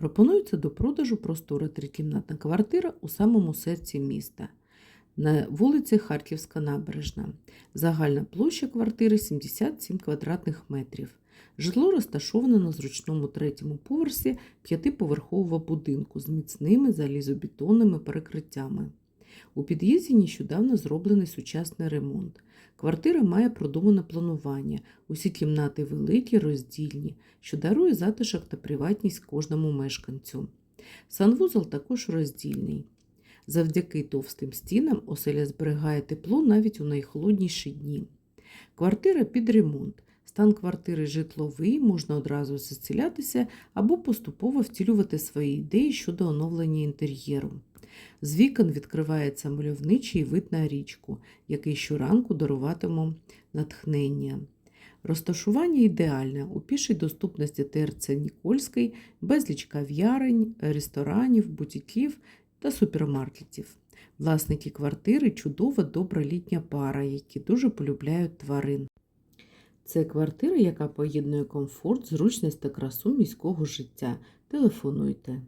Пропонується до продажу простора трикімнатна квартира у самому серці міста на вулиці Харківська набережна. Загальна площа квартири 77 квадратних метрів. Житло розташоване на зручному третьому поверсі п'ятиповерхового будинку з міцними залізобетонними перекриттями. У під'їзді нещодавно зроблений сучасний ремонт. Квартира має продумане планування. Усі кімнати великі, роздільні, що дарує затишок та приватність кожному мешканцю. Санвузол також роздільний. Завдяки товстим стінам оселя зберігає тепло навіть у найхолодніші дні. Квартира під ремонт. Стан квартири житловий, можна одразу заселятися або поступово втілювати свої ідеї щодо оновлення інтер'єру. З вікон відкривається мальовничий вид на річку, який щоранку даруватиме натхнення. Розташування ідеальне у пішій доступності ТРЦ Нікольський, безліч кав'ярень, ресторанів, бутіків та супермаркетів. Власники квартири чудова добра літня пара, які дуже полюбляють тварин. Це квартира, яка поєднує комфорт, зручність та красу міського життя. Телефонуйте.